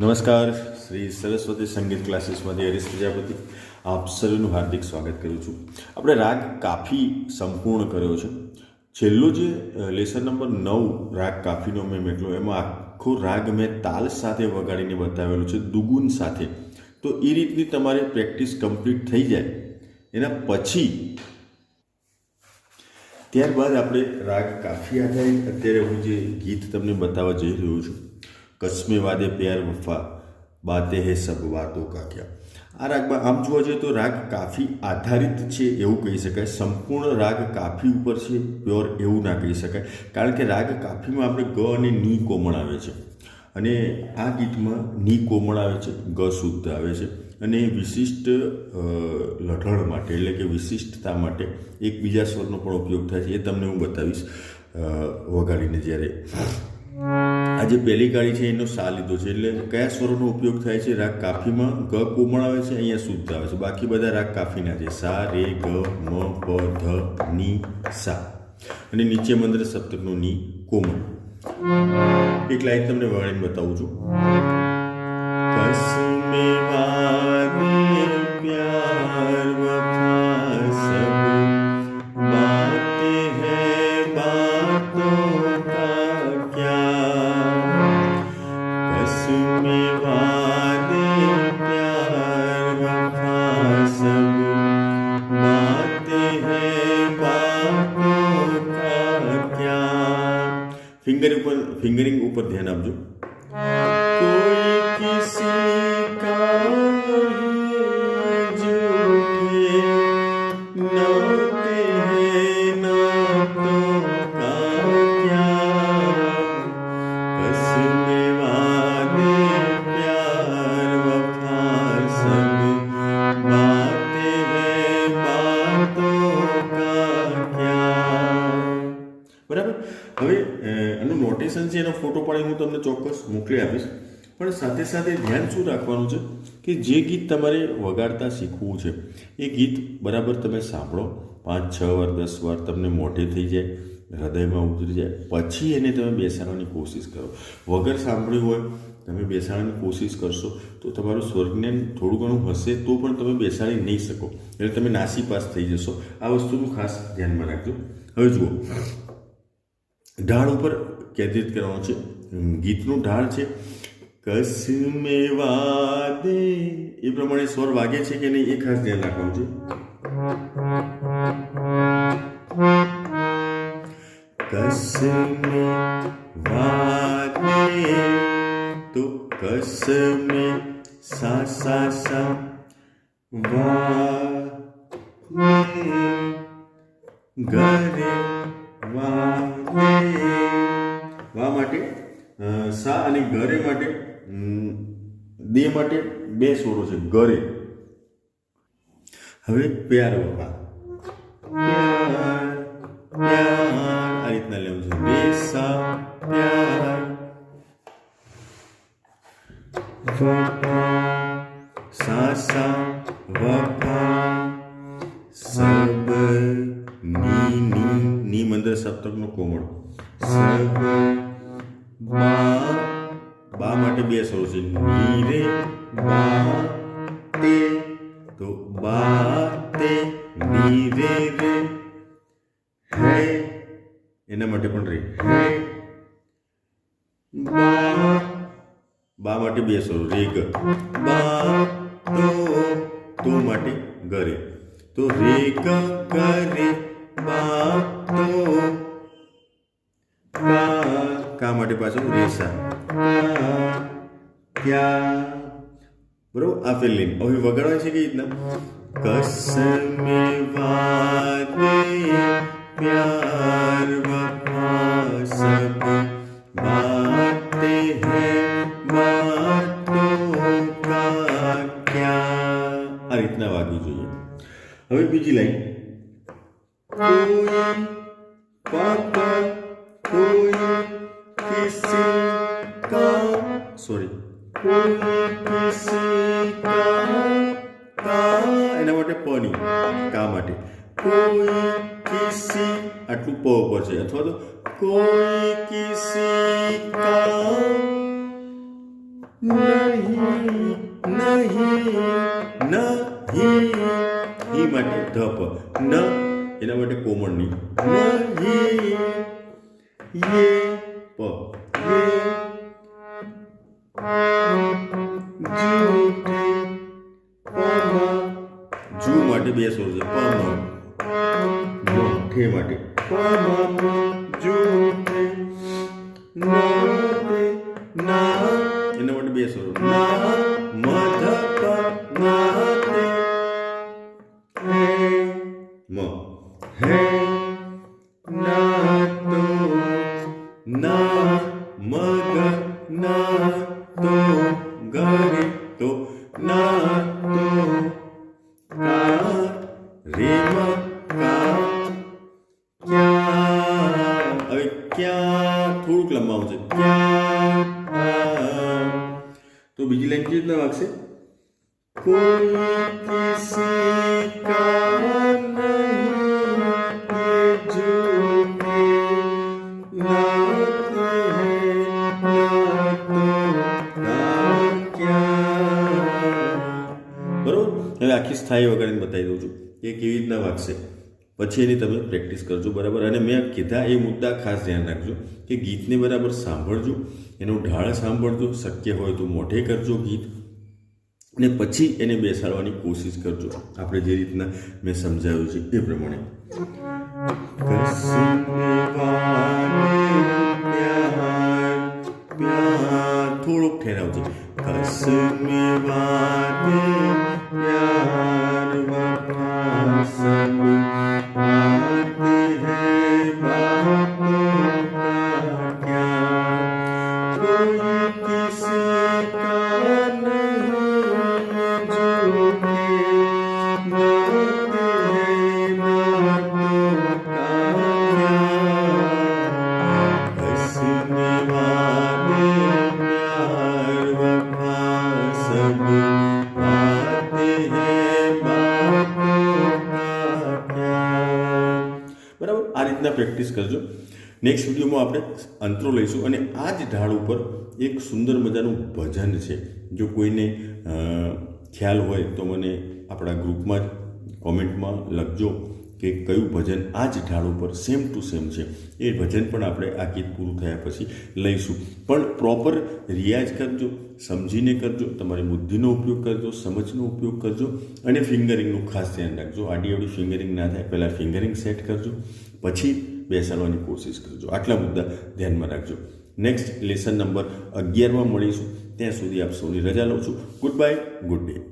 નમસ્કાર, શ્રી સરસ્વતી સંગીત ક્લાસીસમાંથી હરીશ પ્રજાપતિ. આપ સર્વનું હાર્દિક સ્વાગત કરું છું. આપણે રાગ કાફી સંપૂર્ણ કર્યો છે. છેલ્લો જે લેસન નંબર નવ રાગ કાફીનો મેં મેટલો એમાં આખો રાગ મેં તાલ સાથે વગાડીને બતાવેલો છે, દુગુન સાથે. તો એ રીતની તમારી પ્રેક્ટિસ કમ્પ્લીટ થઈ જાય. એના પછી ત્યારબાદ આપણે રાગ કાફી આધારિત, અત્યારે હું જે ગીત તમને બતાવવા જઈ રહ્યો છું કસ્મે વાદે પ્યાર વફા, બાતે હે સબ વાતો કા ક્યા? આ રાગમાં આમ જોવા જઈએ તો રાગ કાફી આધારિત છે એવું કહી શકાય. સંપૂર્ણ રાગ કાફી ઉપર છે, પ્યોર એવું ના કહી શકાય. કારણ કે રાગ કાફીમાં આપણે ગ અને ની કોમળ આવે છે. અને આ ગીતમાં ની કોમળ આવે છે, ગ શુદ્ધ આવે છે. અને વિશિષ્ટ લઢણ માટે, એટલે કે વિશિષ્ટતા માટે એક બીજા સ્વરનો પણ ઉપયોગ થાય છે. એ તમને હું બતાવીશ વગાડીને જ્યારે આ જે પહેલી કાળી છે, એનો સા લીધો છે. એટલે કયા સ્વરોનો ઉપયોગ થાય છે? રાગ કાફીમાં ગ કોમળ આવે છે, અહીંયા શુદ્ધ આવે છે. બાકી બધા રાગ કાફીના છે. સા, રે, ગ, મ, પ, ધ, ની, સા. અને નીચે મંત્ર સપ્તકનો ની કોમળ. એક લાઈન તમને વગાડીને બતાવું છું. ફિંગરિંગ ઉપર ધ્યાન આપજો. ચોક્કસ મોકલી આપીશ. પણ સાથે સાથે ધ્યાન શું રાખવાનું છે? કે જે ગીત તમારે વગાડતા શીખવું છે, એ ગીત બરાબર તમે સાંભળો. પાંચ, છ વાર, દસ વાર તમને મોઢે થઈ જાય, હૃદયમાં ઉતરી જાય, પછી એને તમે બેસાડવાની કોશિશ કરો. વગર સાંભળ્યું હોય, તમે બેસાડવાની કોશિશ કરશો, તો તમારું સ્વરજ્ઞાન થોડું ઘણું હશે, તો પણ તમે બેસાડી નહીં શકો. એટલે તમે નાસી પાસ થઈ જશો. આ વસ્તુનું ખાસ ધ્યાનમાં રાખજો. હવે જુઓ. ઢાળ ઉપર કેન્દ્રિત કરવાનું છે. ગીતનું ઢાળ છે કસમે વાદે. એ પ્રમાણે સ્વર વાગે છે કે નહીં એ ખાસ ધ્યાન રાખવાનું છે. કસમે વાદે. તો કસમે સા સા સા વાદે. ગરે વાદે. વા માટે અ, સા અને ગરે માટે? દે માટે બે સ્વરો છે ગરે હવે પ્યાર પ્યાર આ રીતના લેવું છે. રે સા પ્યાર. સા સા વફા સબની ની ની મંદર સપ્તકનો કોમળ. સબ બા બા માટે બે સ્વરો છે. ની રે બા, તે, તો બા, તે ની રે રે હે, એના માટે પણ રે. હે, બા બા માટે બે સ્વરો. રે, ગ. બા, તો તો માટે ગરે તો રે, ગ કરે બા, તો કા માટે પાછું રેસા? ક્યા? બરોબર? આ પેલી હવે વગાડવા છે કે રીતના? કસમે વાતે પ્યાર વફા બાતે હે બાતો કા ક્યા? આ રીતના વાગ્યું જોઈએ. હવે બીજી લાઈન. કોઈ પાપા કોઈ કિસી का સોરી કિસી કા એના માટે પ ની કા માટે. કોઈ કિસી આટલું પ ઉપર છે. અથવા તો કોઈ કિસી કા નહીં નહીં નહીં ઈ માટે ધ પ. ન, એના માટે કોમળ નહીં. નહીં યે પ યે જૂઠે પમ જુ માટે બે સ્વર છે પમ મ ઠે માટે પમ જૂઠે ના તે ના એના માટે બે સ્વરો ના થોડુંક લંબાવું છે તો બીજી લાઈન કેવી રીતના વાગશે કોઈ કિસી કા હવે આખી સ્થાયી વગાડીને બતાવી દઉં છું એ કેવી રીતના વાગશે. પછી એની તમે પ્રેક્ટિસ કરજો, બરાબર? અને મેં કીધા એ મુદ્દા ખાસ ધ્યાન રાખજો કે ગીતને બરાબર સાંભળજો, એનો ઢાળ સાંભળજો, શક્ય હોય તો મોઢે કરજો ગીત. અને પછી એને બેસાડવાની કોશિશ કરજો. આપણે જે રીતના મેં સમજાવ્યું છે એ પ્રમાણે. થોડુંક ઠેરાવજો કસમે બરાબર? આ રીતના પ્રેક્ટિસ કરજો. નેક્સ્ટ વિડીયોમાં આપણે અંતરો લઈશું અને આ જ ઢાળ ઉપર એક સુંદર મજાનું ભજન છે. જો કોઈને ખ્યાલ હોય તો મને આપણા ગ્રુપમાં જ કોમેન્ટમાં લખજો. કે કયું ભજન આ જ ઢાળ ઉપર સેમ ટુ સેમ છે. એ ભજન પણ આપણે આ ગીત પૂરું થયા પછી લઈશું. પણ પ્રોપર રિયાઝ કરજો, સમજીને કરજો, તમારી બુદ્ધિનો ઉપયોગ કરજો, સમજનો ઉપયોગ કરજો અને ફિંગરિંગનું ખાસ ધ્યાન રાખજો. આડી અવડી ફિંગરિંગ ના થાય, પહેલાં ફિંગરિંગ સેટ કરજો, પછી બેસાડવાની કોશિશ કરજો. આટલા મુદ્દા ધ્યાનમાં રાખજો. નેક્સ્ટ લેસન નંબર અગિયારમાં મળીશું. ત્યાં સુધી આપ સૌની રજા લઉં છું. Good bye good day